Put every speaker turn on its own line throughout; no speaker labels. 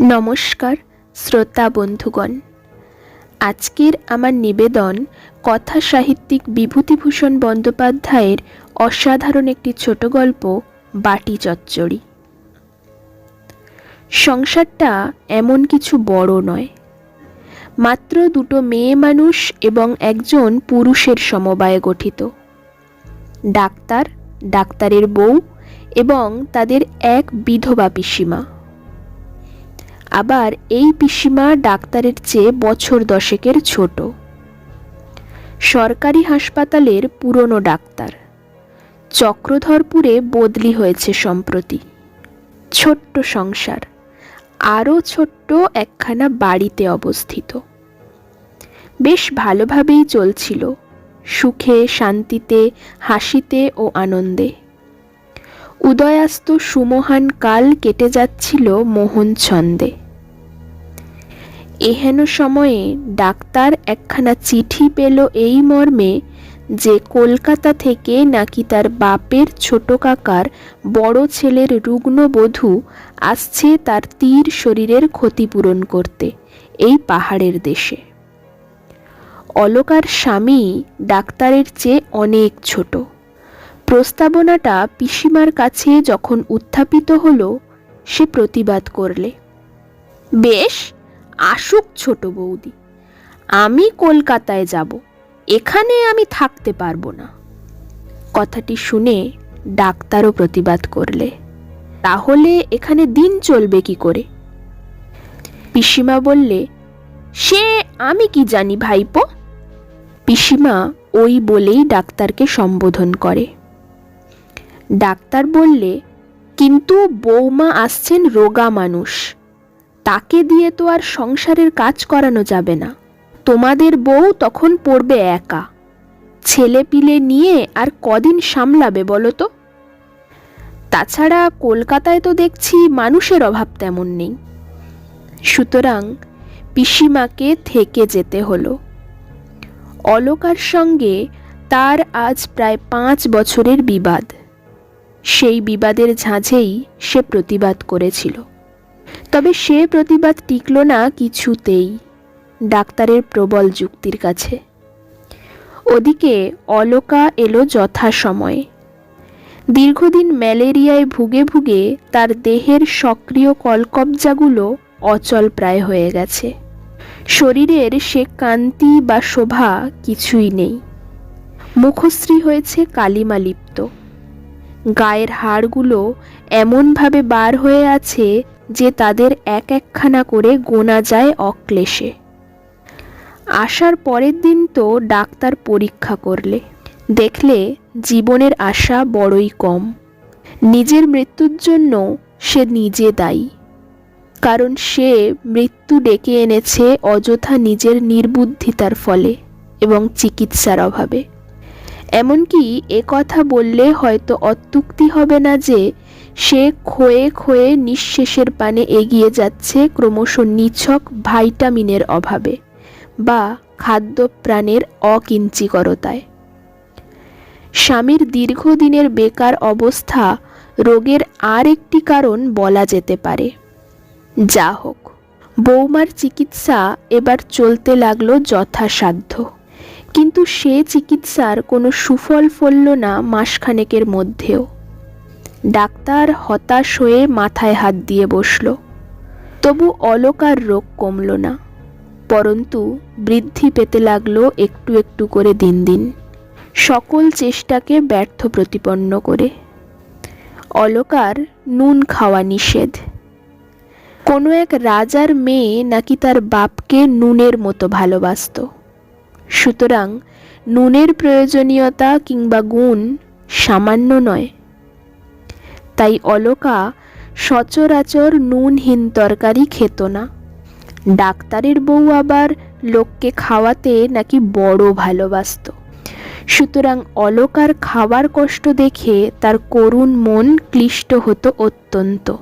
নমস্কার, শ্রোতা বন্ধুগণ। আজকের আমার নিবেদন কথা সাহিত্যিক বিভূতিভূষণ বন্দ্যোপাধ্যায়ের অসাধারণ একটি ছোট গল্প, বাটি চচ্চড়ি। সংসারটা এমন কিছু বড় নয়। মাত্র দুটো মেয়ে মানুষ এবং একজন পুরুষের সমবায়ে গঠিত। ডাক্তার, ডাক্তারের বউ এবং তাদের এক বিধবা পিসিমা। আবার এই পিসিমা ডাক্তারের চেয়ে বছর দশেকের ছোট। সরকারি হাসপাতালের পুরনো ডাক্তার। চক্রধরপুরে বদলি হয়েছে সম্প্রতি। ছোট্ট সংসার, আরও ছোট্ট একখানা বাড়িতে অবস্থিত। বেশ ভালোভাবেই চলছিল, সুখে, শান্তিতে, হাসিতে ও আনন্দে। উদয়াস্ত সুমহান কাল কেটে যাচ্ছিল মোহন ছন্দে এহেন সময়ে ডাক্তার একখানা চিঠি পেল এই মর্মে যে কলকাতা থেকে নাকি তার বাপের ছোট কাকার বড় ছেলের রুগ্ন বধূ আসছে তার তীর শরীরের ক্ষতিপূরণ করতে এই পাহাড়ের দেশে। অলকার স্বামী ডাক্তারের চেয়ে অনেক ছোট। প্রস্তাবনাটা পিসিমার কাছে যখন উত্থাপিত হলো, সে প্রতিবাদ করলে। বেশ আসুক ছোট বৌদি। আমি কলকাতায় যাব, এখানে আমি থাকতে পারব না। কথাটি শুনে ডাক্তারও প্রতিবাদ করলে। তাহলে এখানে দিন চলবে কি করে? পিসিমা বললে, সে আমি কি জানি ভাইপো? পিসিমা ওই বলেই ডাক্তারকে সম্বোধন করে। ডাক্তার বললে, কিন্তু বৌমা আসছেন রোগা মানুষ। তাকে দিয়ে তো আর সংসারের কাজ করানো যাবে না। তোমাদের বউ তখন পড়বে একা। ছেলে পিলে নিয়ে আর কদিন সামলাবে বলো তো? তাছাড়া কলকাতায় তো দেখছি মানুষের অভাব তেমন নেই। সুতরাং পিসিমাকে থেকে যেতে হলো। অলকার সঙ্গে তার আজ প্রায় পাঁচ বছরের বিবাদ। সেই বিবাদের ঝাঁঝেই সে প্রতিবাদ করেছিল। তবে সে প্রতিবাদ টিকল না কিছুতেই ডাক্তারের প্রবল যুক্তির কাছে। ওদিকে অলকা এলো যথাসময়ে। দীর্ঘদিন ম্যালেরিয়ায় ভুগে ভুগে তার দেহের সক্রিয় কলকবজাগুলো অচল প্রায় হয়ে গেছে। শরীরের সে কান্তি বা শোভা কিছুই নেই। মুখশ্রী হয়েছে কালিমালিপ্ত। গায়ের হাড়গুলো এমনভাবে বার হয়ে আছে যে তাদের এক একখানা করে গোনা যায় অক্লেশে। আসার পরের দিন তো ডাক্তার পরীক্ষা করলে। দেখলে জীবনের আশা বড়ই কম। নিজের মৃত্যুর জন্য সে নিজে দায়ী। কারণ সে মৃত্যু ডেকে এনেছে অযথা নিজের নির্বুদ্ধিতার ফলে এবং চিকিৎসার অভাবে। এমনকি এ কথা বললে হয়তো অত্যুক্তি হবে না যে, সে ক্ষয়ে ক্ষয়ে নিঃশেষের পানে এগিয়ে যাচ্ছে ক্রমশ নিছক ভাইটামিনের অভাবে বা খাদ্যপ্রাণের অকিঞ্চিকরতায়। স্বামীর দীর্ঘদিনের বেকার অবস্থা রোগের আর একটি কারণ বলা যেতে পারে। যা হোক, বৌমার চিকিৎসা এবার চলতে লাগল যথাসাধ্য। কিন্তু সে চিকিৎসার কোনো সুফল ফলল না মাসখানেকের মধ্যেও। ডাক্তার হতাশ হয়ে মাথায় হাত দিয়ে বসল। তবু অলকার রোগ কমল না, পরন্তু বৃদ্ধি পেতে লাগল একটু একটু করে দিন দিন। সকল চেষ্টাকে ব্যর্থ প্রতিপন্ন করে। অলকার নুন খাওয়া নিষেধ। কোনো এক রাজার মেয়ে নাকি তার বাপকে নুনের মতো ভালোবাসত। সুতরাং নুনের প্রয়োজনীয়তা কিংবা গুণ সামান্য নয়। তাই অলকা সচরাচর নুনহীন তরকারি খেত না। ডাক্তারের বউ আবার লোককে খাওয়াতে নাকি বড় ভালোবাসত। সুতরাং অলকার খাবার কষ্ট দেখে তার করুণ মন ক্লিষ্ট হতো অত্যন্ত।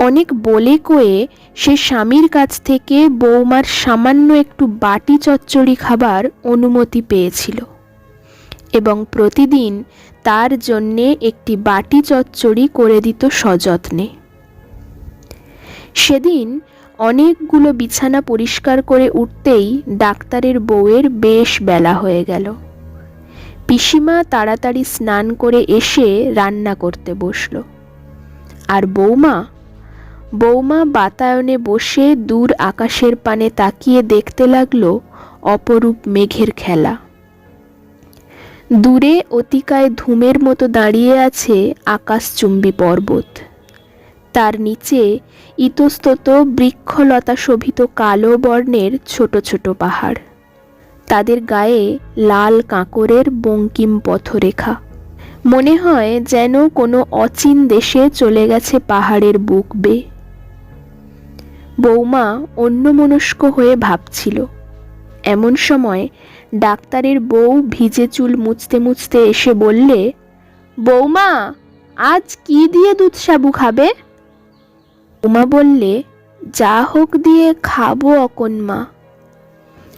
অনেক বলে কয়ে সে স্বামীর কাছ থেকে বৌমার সামান্য একটু বাটি চচ্চড়ি খাবার অনুমতি পেয়েছিল এবং প্রতিদিন তার জন্যে একটি বাটি চচ্চড়ি করে দিত সযত্নে। সেদিন অনেকগুলো বিছানা পরিষ্কার করে উঠতেই ডাক্তারের বউয়ের বেশ বেলা হয়ে গেল। পিসিমা তাড়াতাড়ি স্নান করে এসে রান্না করতে বসল। আর বৌমা বৌমা বাতায়নে বসে দূর আকাশের পানে তাকিয়ে দেখতে লাগল অপরূপ মেঘের খেলা। দূরে অতিকায় ধূমের মতো দাঁড়িয়ে আছে আকাশচুম্বী পর্বত। তার নিচে ইতস্তত বৃক্ষলতা শোভিত কালো বর্ণের ছোট ছোট পাহাড়। তাদের গায়ে লাল কাঁকরের বঙ্কিম পথরেখা। মনে হয় যেন কোনো অচিন দেশে চলে গেছে পাহাড়ের বুক বেয়ে বৌমা অন্যমনস্ক হয়ে ভাবছিল। এমন সময় ডাক্তারের বউ ভিজে চুল মুছতে মুছতে এসে বললে, বৌমা, আজ কি দিয়ে দুধ সাবু খাবে? উমা বললে, যা হোক দিয়ে খাব অকন্মা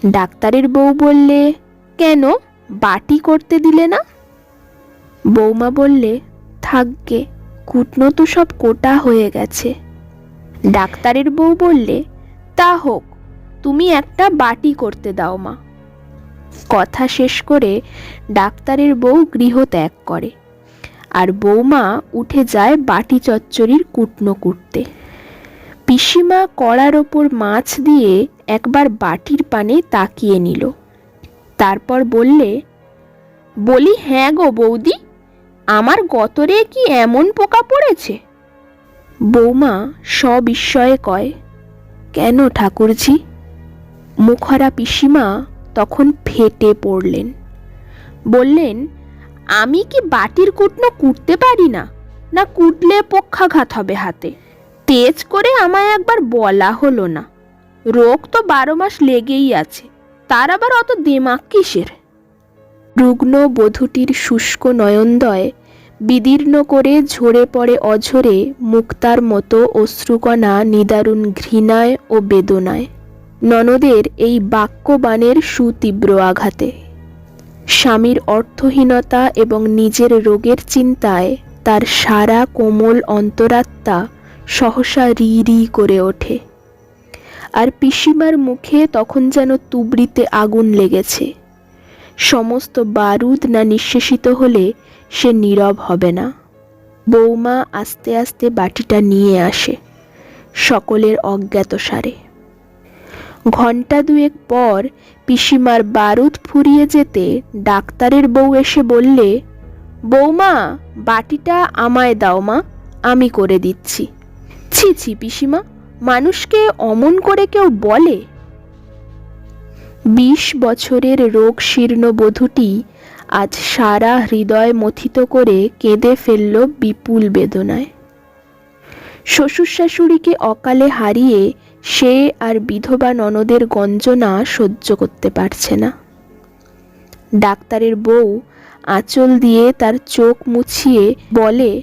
ডাক্তারের বউ বললে, কেন? বাটি করতে দিলে না? বৌমা বললে থাকগে কুটনো তো সব কোটা হয়ে গেছে। ডাক্তারের বউ বললে, তা হোক, তুমি একটা বাটি করতে দাও মা। কথা শেষ করে ডাক্তারের বউ গৃহ ত্যাগ করে। আর বৌমা উঠে যায় বাটি চচ্চড়ির কুটনো কুটতে। পিসিমা কড়ার ওপর মাছ দিয়ে একবার বাটির পানে তাকিয়ে নিল। তারপর বললে, বলি হ্যাঁ গো বৌদি, আমার গতরে কি এমন পোকা পড়েছে? বৌমা সবিস্ময়ে কয়, কেন ঠাকুরজি? মুখরা পিসিমা তখন ফেটে পড়লেন। বললেন, আমি কি বাটির কুটনো কুটতে পারি না না কুটলে পক্ষাঘাত হবে হাতে? তেজ করে আমায় একবার বলা হলো না। রোগ তো বারো মাস লেগেই আছে, তার আবার অত দেমাক কিসের? রুগ্ন বধূটির শুষ্ক নয়নদয় বিদীর্ণ করে ঝরে পড়ে অঝরে মুক্তার মতো অশ্রুকণা নিদারুণ ঘৃণায় ও বেদনায়। ননদের এই বাক্যবাণের সুতীব্র আঘাতে। স্বামীর অর্থহীনতা এবং নিজের রোগের চিন্তায় তার সারা কোমল অন্তরাত্মা সহসা রি রি করে ওঠে। আর পিসিমার মুখে তখন যেন তুবড়িতে আগুন লেগেছে। সমস্ত বারুদ না নিঃশেষিত হলে সে নীরব হবে না। বৌমা আস্তে আস্তে বাটিটা নিয়ে আসে সকলের অজ্ঞাত সারে ঘণ্টা দুয়েক পর পিসিমার বারুদ ফুরিয়ে যেতে ডাক্তারের বউ এসে বললে বৌমা বাটিটা আমায় দাও মা, আমি করে দিচ্ছি। ছি ছি, পিসিমা, মানুষকে অমন করে কেউ বলে? বিশ বছরের রোগ শীর্ণ বধূটি আজ সারা হৃদয় মথিত করে কেঁদে ফেলল বিপুল বেদনায়। শ্বশুর শাশুড়িকে অকালে হারিয়ে সে আর বিধবা ননদের গঞ্জনা সহ্য করতে পারছে না। ডাক্তারের বউ আঁচল দিয়ে তার চোখ মুছিয়ে বলে,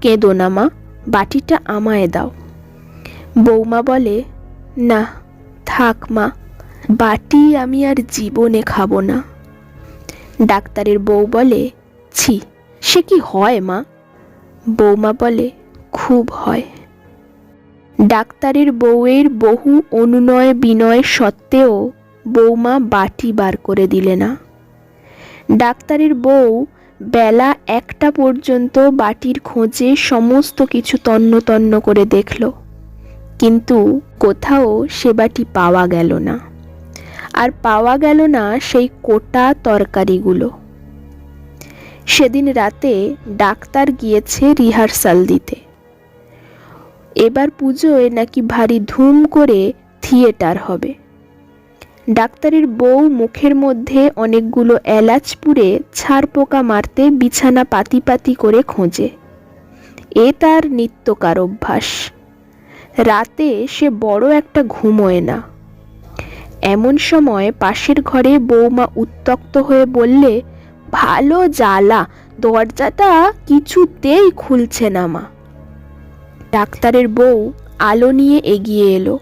কেঁদো না মা, বাটিটা আমায় দাও। বৌমা বলে, না, থাক মা, বাটি আমি আর জীবনে খাব না। ডাক্তারের বউ বলে, ছি, সে কি হয় মা? বৌমা বলে, খুব হয়। ডাক্তারের বউয়ের বহু অনুনয় বিনয় সত্ত্বেও বৌমা বাটি বার করে দিলে না। ডাক্তারের বউ বেলা একটা পর্যন্ত বাটির খোঁজে সমস্ত কিছু তন্ন তন্ন করে দেখল, কিন্তু কোথাও সে বাটি পাওয়া গেল না। আর পাওয়া গেল না সেই কোটা তরকারিগুলো। সেদিন রাতে ডাক্তার গিয়েছে রিহার্সাল দিতে। এবার পুজোয় নাকি ভারী ধুম করে থিয়েটার হবে। ডাক্তারের বউ মুখের মধ্যে অনেকগুলো এলাচ পুড়ে ছাড় পোকা মারতে বিছানা পাতি পাতি করে খোঁজে। এ তার নিত্যকার অভ্যাস। রাতে সে বড় একটা ঘুমোয় না। এমন সময় পাশের ঘরে বৌমা উত্তক্ত হয়ে বললে, ভালো জ্বালা, দরজাটা কিছুতেই খুলছে না মা। ডাক্তারের বউ আলো নিয়ে এগিয়ে এলো।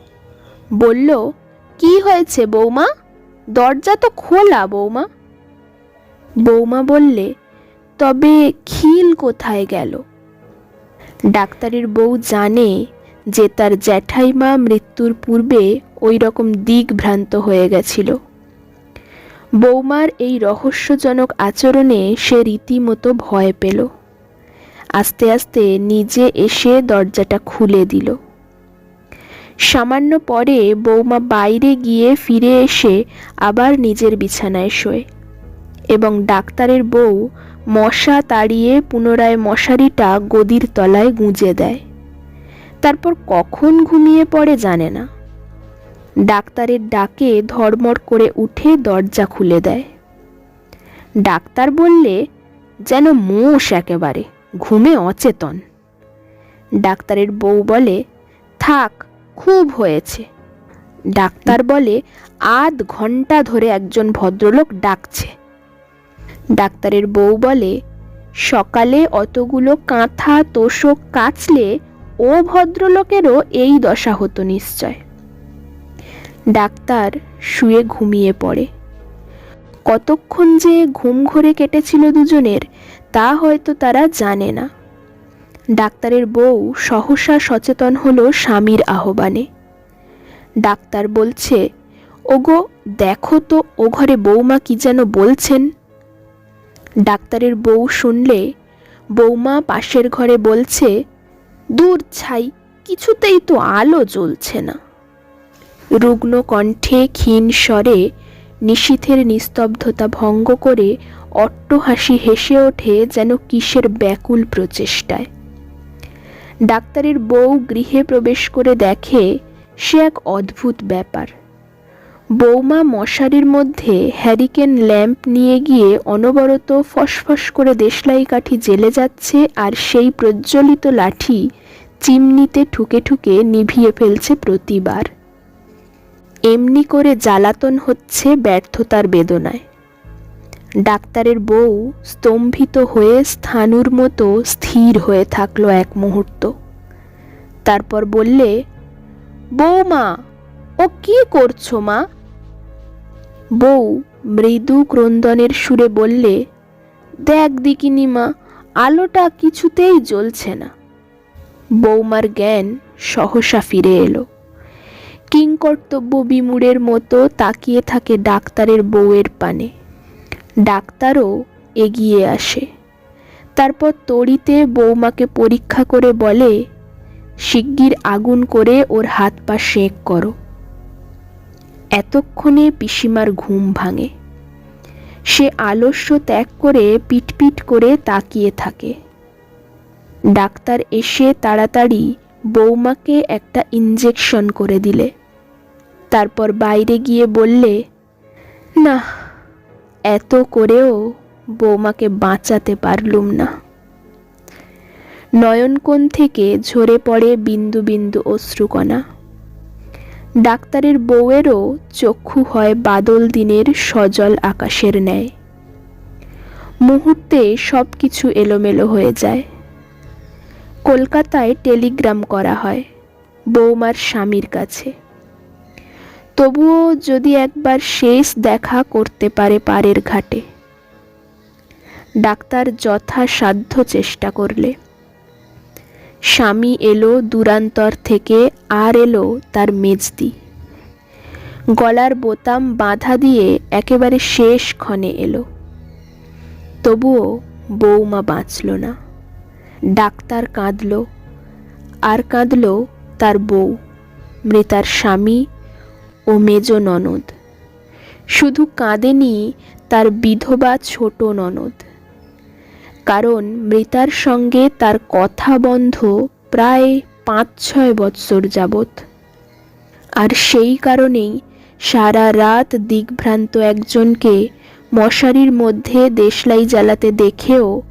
বলল, কি হয়েছে বৌমা দরজা তো খোলা বৌমা বৌমা বললে, তবে খিল কোথায় গেল? ডাক্তারের বউ জানে যে তার জ্যাঠাইমা মৃত্যুর পূর্বে ওই রকম দিগভ্রান্ত হয়ে গেছিল। বৌমার এই রহস্যজনক আচরণে সে রীতিমতো ভয় পেল। আস্তে আস্তে নিজে এসে দরজাটা খুলে দিল। সামান্য পরে বৌমা বাইরে গিয়ে ফিরে এসে আবার নিজের বিছানায় শোয় এবং ডাক্তারের বউ মশা তাড়িয়ে পুনরায় মশারিটা গদির তলায় গুঁজে দেয়। তারপর কখন ঘুমিয়ে পড়ে জানে না। ডাক্তারের ডাকে ধড়মড় করে উঠে দরজা খুলে দেয়। ডাক্তার বললে, যেন মোষ একেবারে, ঘুমে অচেতন। ডাক্তারের বউ বলে, থাক, খুব হয়েছে। ডাক্তার বলে, আধ ঘণ্টা ধরে একজন ভদ্রলোক ডাকছে। ডাক্তারের বউ বলে, সকালে অতগুলো কাঁথা তোষক কাচলে ও ভদ্রলোকেরও এই দশা হতো নিশ্চয়। ডাক্তার শুয়ে ঘুমিয়ে পড়ে। কতক্ষণ যে ঘুম ঘরে কেটেছিল দুজনের, তা হয়তো তারা জানে না। ডাক্তারের বউ সহসা সচেতন হলো স্বামীর আহ্বানে। ডাক্তার বলছে, ওগো, দেখো তো, ও ঘরে বৌমা কি যেন বলছেন? ডাক্তারের বউ শুনলে বৌমা পাশের ঘরে বলছে, দূর ছাই, কিছুতেই তো আলো জ্বলছে না। রুগ্ন কণ্ঠে ক্ষীণ স্বরে নিশীথের নিস্তব্ধতা ভঙ্গ করে অট্টহাসি হেসে ওঠে যেন কিসের ব্যাকুল প্রচেষ্টায়। ডাক্তারের বউ গৃহে প্রবেশ করে দেখে সে এক অদ্ভুত ব্যাপার। বৌমা মশারির মধ্যে হ্যারিকেন ল্যাম্প নিয়ে গিয়ে অনবরত ফসফস করে দেশলাই কাঠি জেলে যাচ্ছে আর সেই প্রজ্বলিত লাঠি চিমনিতে ঠুকে ঠুকে নিভিয়ে ফেলছে প্রতিবার। এমনি করে জ্বালাতন হচ্ছে ব্যর্থতার বেদনায়। ডাক্তারের বউ স্তম্ভিত হয়ে স্থানুর মতো স্থির হয়ে থাকল এক মুহূর্ত। তারপর বললে বৌমা ও কি করছ মা? বউ মৃদু ক্রন্দনের সুরে বললে, দেখ দিকিনি মা, আলোটা কিছুতেই জ্বলছে না। বৌমার জ্ঞান সহসা ফিরে এলো। কিংকর্তব্য বিমূঢ়ের মতো তাকিয়ে থাকে ডাক্তারের বউয়ের পানে। ডাক্তারও এগিয়ে আসে। তারপর তড়িতে বৌমাকে পরীক্ষা করে বলে, শিগগির আগুন করে ওর হাত পা সেঁক করো। এতক্ষণে পিসিমার ঘুম ভাঙে। সে আলস্য ত্যাগ করে পিটপিট করে তাকিয়ে থাকে। ডাক্তার এসে তাড়াতাড়ি বৌমাকে একটা ইঞ্জেকশন করে দিলে। তারপর বাইরে গিয়ে বললে, না, এত করেও বৌমাকে বাঁচাতে পারলুম না। নয়নকোণ থেকে ঝরে পড়ে বিন্দু বিন্দু অশ্রুকণা। ডাক্তারের বউয়েরও চক্ষু হয় বাদল দিনের সজল আকাশের ন্যায়। মুহূর্তে সব কিছু এলোমেলো হয়ে যায়। কলকাতায় টেলিগ্রাম করা হয় বৌমার স্বামীর কাছে। তবুও যদি একবার শেষ দেখা করতে পারে পারের ঘাটে। ডাক্তার যথাসাধ্য চেষ্টা করলে। স্বামী এলো দূরান্তর থেকে, আর এলো তার মেজদি। গলার বোতাম বাঁধা দিয়ে একেবারে শেষ ক্ষণে এলো। তবুও বৌমা বাঁচল না। ডাক্তার কাঁদল, আর কাঁদল তার বউ, মৃতার স্বামী ও মেজ ননদ। শুধু কাঁদেনি তার বিধবা ছোট ননদ। কারণ মৃতার সঙ্গে তার কথা বন্ধ প্রায় পাঁচ ছয় বৎসর যাবৎ। আর সেই কারণেই সারা রাত দিগ্ভ্রান্ত একজনকে মশারির মধ্যে দেশলাই জ্বালাতে দেখেও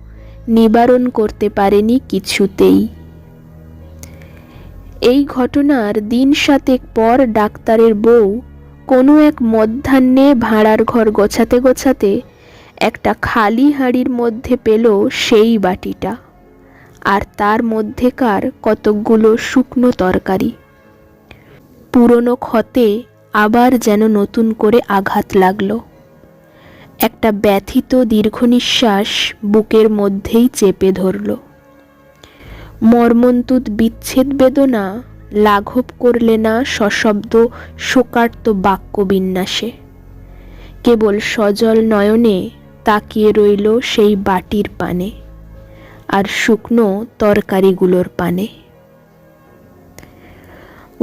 নিবারণ করতে পারেনি কিছুতেই। এই ঘটনার দিন সাতেক পর ডাক্তারের বউ কোনো এক মধ্যাহ্নে ভাড়ার ঘর গোছাতে গোছাতে একটা খালি হাঁড়ির মধ্যে পেল সেই বাটিটা। আর তার মধ্যেকার কতকগুলো শুকনো তরকারি। পুরনো ক্ষতে আবার যেন নতুন করে আঘাত লাগল। একটা ব্যথিত দীর্ঘ নিঃশ্বাস বুকের মধ্যেই চেপে ধরল। মর্মন্তুদ বিচ্ছেদ বেদনা লাঘব করলে না সশব্দ শোকার্ত বাক্য বিন্যাসে। কেবল সজল নয়নে তাকিয়ে রইল সেই বাটির পানে আর শুকনো তরকারিগুলোর পানে।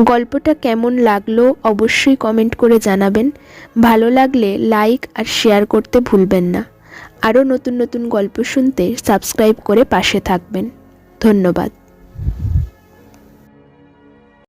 গল্পটা কেমন লাগল অবশ্যই কমেন্ট করে জানাবেন। ভালো লাগলে লাইক আর শেয়ার করতে ভুলবেন না। আরও নতুন নতুন গল্প শুনতে সাবস্ক্রাইব করে পাশে থাকবেন। ধন্যবাদ।